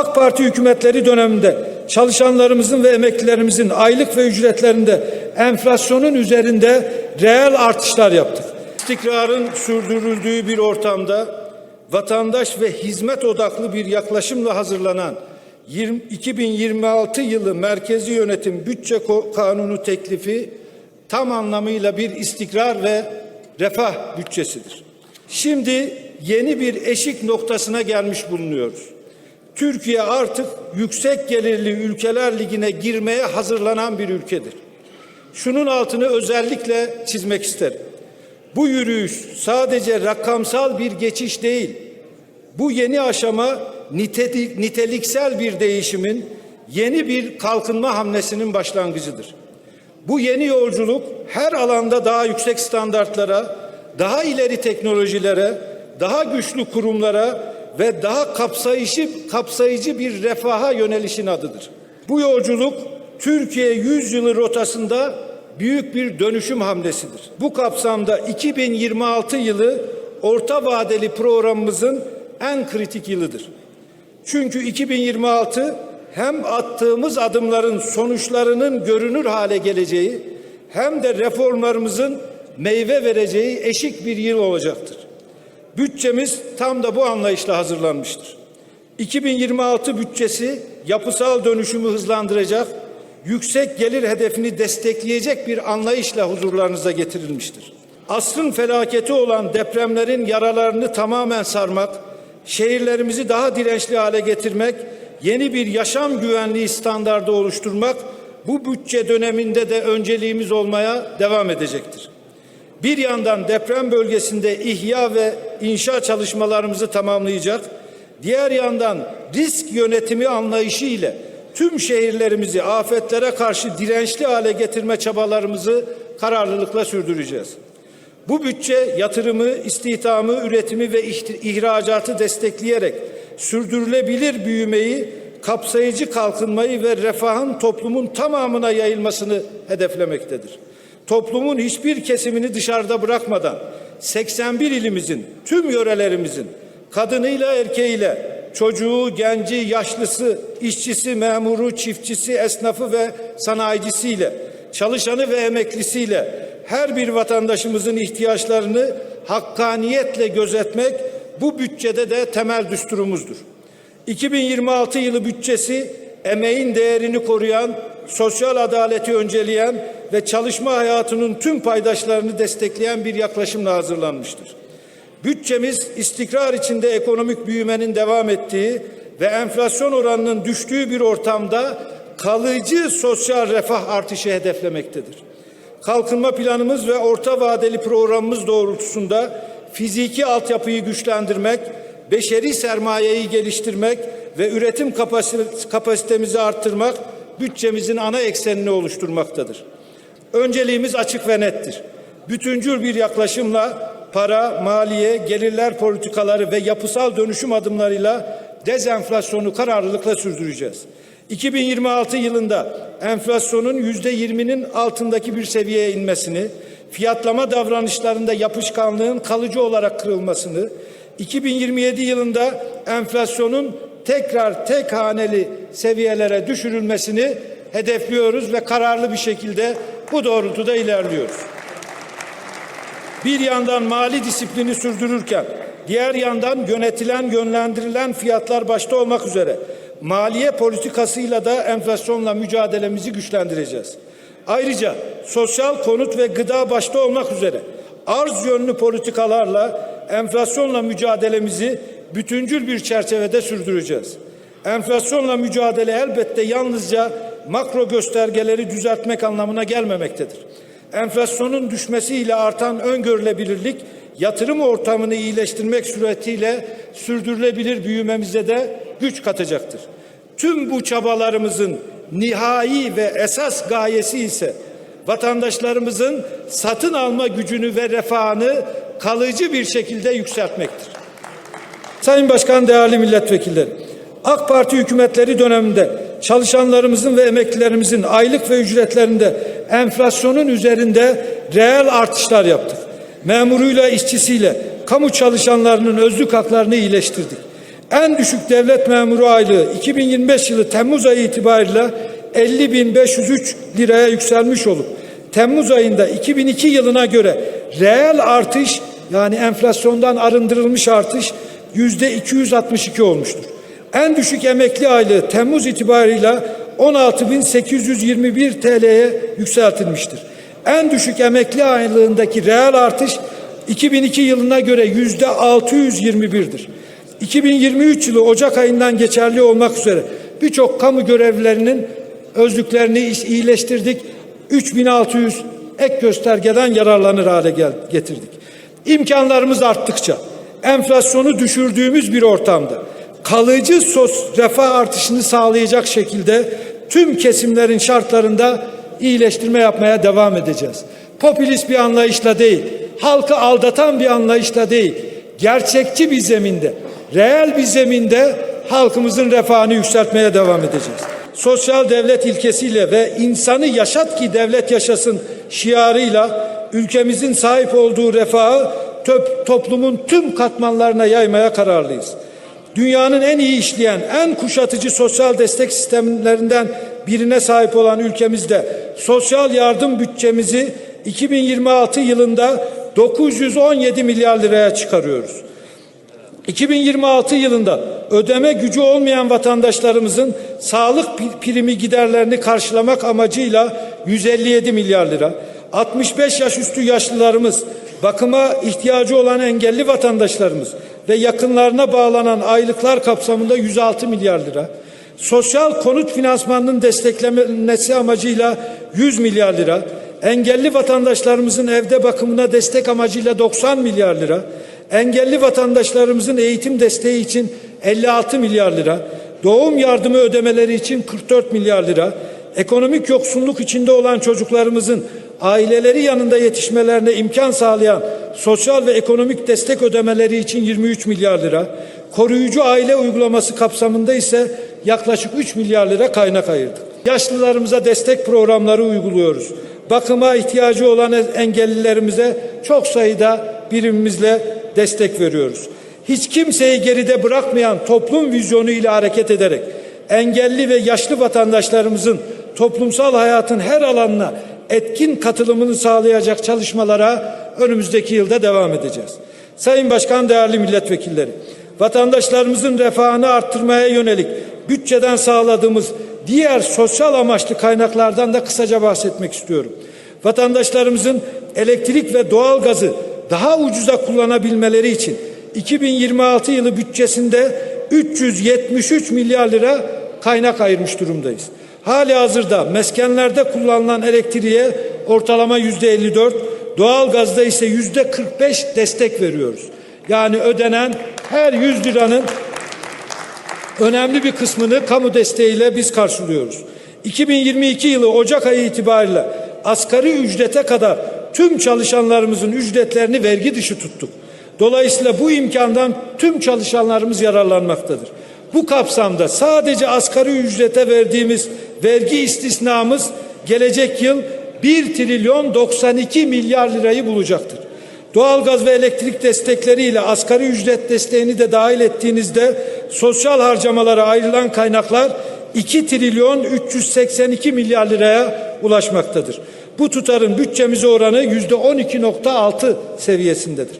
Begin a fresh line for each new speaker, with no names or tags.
AK Parti hükümetleri döneminde çalışanlarımızın ve emeklilerimizin aylık ve ücretlerinde enflasyonun üzerinde reel artışlar yaptık. İstikrarın sürdürüldüğü bir ortamda vatandaş ve hizmet odaklı bir yaklaşımla hazırlanan 20 2026 yılı Merkezi Yönetim Bütçe Kanunu teklifi tam anlamıyla bir istikrar ve refah bütçesidir. Şimdi yeni bir eşik noktasına gelmiş bulunuyoruz. Türkiye artık yüksek gelirli ülkeler ligine girmeye hazırlanan bir ülkedir. Şunun altını özellikle çizmek isterim. Bu yürüyüş sadece rakamsal bir geçiş değil. Bu yeni aşama nitelik, niteliksel bir değişimin, yeni bir kalkınma hamlesinin başlangıcıdır. Bu yeni yolculuk her alanda daha yüksek standartlara, daha ileri teknolojilere, daha güçlü kurumlara ve daha kapsayıcı, kapsayıcı bir refaha yönelişin adıdır. Bu yolculuk Türkiye 100 yılı rotasında büyük bir dönüşüm hamlesidir. Bu kapsamda 2026 yılı orta vadeli programımızın en kritik yılıdır. Çünkü 2026 hem attığımız adımların sonuçlarının görünür hale geleceği hem de reformlarımızın meyve vereceği eşik bir yıl olacaktır. Bütçemiz tam da bu anlayışla hazırlanmıştır. 2026 bütçesi yapısal dönüşümü hızlandıracak, yüksek gelir hedefini destekleyecek bir anlayışla huzurlarınıza getirilmiştir. Asrın felaketi olan depremlerin yaralarını tamamen sarmak, şehirlerimizi daha dirençli hale getirmek, yeni bir yaşam güvenliği standardı oluşturmak bu bütçe döneminde de önceliğimiz olmaya devam edecektir. Bir yandan deprem bölgesinde ihya ve inşa çalışmalarımızı tamamlayacak, diğer yandan risk yönetimi anlayışı ile tüm şehirlerimizi afetlere karşı dirençli hale getirme çabalarımızı kararlılıkla sürdüreceğiz. Bu bütçe yatırımı, istihdamı, üretimi ve ihracatı destekleyerek sürdürülebilir büyümeyi, kapsayıcı kalkınmayı ve refahın toplumun tamamına yayılmasını hedeflemektedir. Toplumun hiçbir kesimini dışarıda bırakmadan 81 ilimizin, tüm yörelerimizin kadınıyla erkeğiyle, çocuğu, genci, yaşlısı, işçisi, memuru, çiftçisi, esnafı ve sanayicisiyle, çalışanı ve emeklisiyle her bir vatandaşımızın ihtiyaçlarını hakkaniyetle gözetmek bu bütçede de temel düsturumuzdur. 2026 yılı bütçesi emeğin değerini koruyan, sosyal adaleti önceleyen ve çalışma hayatının tüm paydaşlarını destekleyen bir yaklaşımla hazırlanmıştır. Bütçemiz istikrar içinde ekonomik büyümenin devam ettiği ve enflasyon oranının düştüğü bir ortamda kalıcı sosyal refah artışı hedeflemektedir. Kalkınma planımız ve orta vadeli programımız doğrultusunda fiziki altyapıyı güçlendirmek, beşeri sermayeyi geliştirmek ve üretim kapasite- kapasitemizi arttırmak bütçemizin ana eksenini oluşturmaktadır. Önceliğimiz açık ve nettir. Bütüncül bir yaklaşımla para, maliye, gelirler politikaları ve yapısal dönüşüm adımlarıyla dezenflasyonu kararlılıkla sürdüreceğiz. 2026 yılında enflasyonun yüzde 20'nin altındaki bir seviyeye inmesini, fiyatlama davranışlarında yapışkanlığın kalıcı olarak kırılmasını, 2027 yılında enflasyonun tekrar tek haneli seviyelere düşürülmesini hedefliyoruz ve kararlı bir şekilde bu doğrultuda ilerliyoruz. Bir yandan mali disiplini sürdürürken diğer yandan yönetilen, yönlendirilen fiyatlar başta olmak üzere maliye politikasıyla da enflasyonla mücadelemizi güçlendireceğiz. Ayrıca sosyal konut ve gıda başta olmak üzere arz yönlü politikalarla enflasyonla mücadelemizi bütüncül bir çerçevede sürdüreceğiz. Enflasyonla mücadele elbette yalnızca makro göstergeleri düzeltmek anlamına gelmemektedir. Enflasyonun düşmesiyle artan öngörülebilirlik yatırım ortamını iyileştirmek suretiyle sürdürülebilir büyümemize de güç katacaktır. Tüm bu çabalarımızın nihai ve esas gayesi ise vatandaşlarımızın satın alma gücünü ve refahını kalıcı bir şekilde yükseltmektir. Sayın Başkan, değerli milletvekilleri, AK Parti hükümetleri döneminde çalışanlarımızın ve emeklilerimizin aylık ve ücretlerinde enflasyonun üzerinde reel artışlar yaptık. Memuruyla, işçisiyle, kamu çalışanlarının özlük haklarını iyileştirdik. En düşük devlet memuru aylığı 2025 yılı Temmuz ayı itibariyle 50.503 liraya yükselmiş olup Temmuz ayında 2002 yılına göre reel artış yani enflasyondan arındırılmış artış yüzde 262 olmuştur. En düşük emekli aylığı Temmuz itibarıyla 16.821 TL'ye yükseltilmiştir. En düşük emekli aylığındaki reel artış 2002 yılına göre yüzde 621'dir. 2023 yılı Ocak ayından geçerli olmak üzere birçok kamu görevlilerinin özlüklerini iyileştirdik. 3600 ek göstergeden yararlanır hale getirdik. İmkanlarımız arttıkça enflasyonu düşürdüğümüz bir ortamda kalıcı sos refah artışını sağlayacak şekilde tüm kesimlerin şartlarında iyileştirme yapmaya devam edeceğiz. Popülist bir anlayışla değil, halkı aldatan bir anlayışla değil, gerçekçi bir zeminde, reel bir zeminde halkımızın refahını yükseltmeye devam edeceğiz. Sosyal devlet ilkesiyle ve insanı yaşat ki devlet yaşasın şiarıyla ülkemizin sahip olduğu refahı töp- toplumun tüm katmanlarına yaymaya kararlıyız. Dünyanın en iyi işleyen, en kuşatıcı sosyal destek sistemlerinden birine sahip olan ülkemizde sosyal yardım bütçemizi 2026 yılında 917 milyar liraya çıkarıyoruz. 2026 yılında ödeme gücü olmayan vatandaşlarımızın sağlık pri- primi giderlerini karşılamak amacıyla 157 milyar lira, 65 yaş üstü yaşlılarımız, bakıma ihtiyacı olan engelli vatandaşlarımız ve yakınlarına bağlanan aylıklar kapsamında 106 milyar lira, sosyal konut finansmanının desteklenmesi amacıyla 100 milyar lira, engelli vatandaşlarımızın evde bakımına destek amacıyla 90 milyar lira, engelli vatandaşlarımızın eğitim desteği için 56 milyar lira, doğum yardımı ödemeleri için 44 milyar lira, ekonomik yoksulluk içinde olan çocuklarımızın aileleri yanında yetişmelerine imkan sağlayan sosyal ve ekonomik destek ödemeleri için 23 milyar lira, koruyucu aile uygulaması kapsamında ise yaklaşık 3 milyar lira kaynak ayırdık. Yaşlılarımıza destek programları uyguluyoruz. Bakıma ihtiyacı olan engellilerimize çok sayıda birimimizle destek veriyoruz. Hiç kimseyi geride bırakmayan toplum vizyonu ile hareket ederek engelli ve yaşlı vatandaşlarımızın toplumsal hayatın her alanına etkin katılımını sağlayacak çalışmalara önümüzdeki yılda devam edeceğiz. Sayın Başkan, değerli milletvekilleri, vatandaşlarımızın refahını arttırmaya yönelik bütçeden sağladığımız diğer sosyal amaçlı kaynaklardan da kısaca bahsetmek istiyorum. Vatandaşlarımızın elektrik ve doğal gazı daha ucuza kullanabilmeleri için 2026 yılı bütçesinde 373 milyar lira kaynak ayırmış durumdayız. Hali hazırda meskenlerde kullanılan elektriğe ortalama yüzde 54, doğal gazda ise yüzde 45 destek veriyoruz. Yani ödenen her 100 liranın önemli bir kısmını kamu desteğiyle biz karşılıyoruz. 2022 yılı Ocak ayı itibariyle asgari ücrete kadar tüm çalışanlarımızın ücretlerini vergi dışı tuttuk. Dolayısıyla bu imkandan tüm çalışanlarımız yararlanmaktadır. Bu kapsamda sadece asgari ücrete verdiğimiz vergi istisnamız gelecek yıl 1 trilyon 92 milyar lirayı bulacaktır. Doğalgaz ve elektrik destekleriyle asgari ücret desteğini de dahil ettiğinizde sosyal harcamalara ayrılan kaynaklar 2 trilyon 382 milyar liraya ulaşmaktadır. Bu tutarın bütçemize oranı yüzde 12.6 seviyesindedir.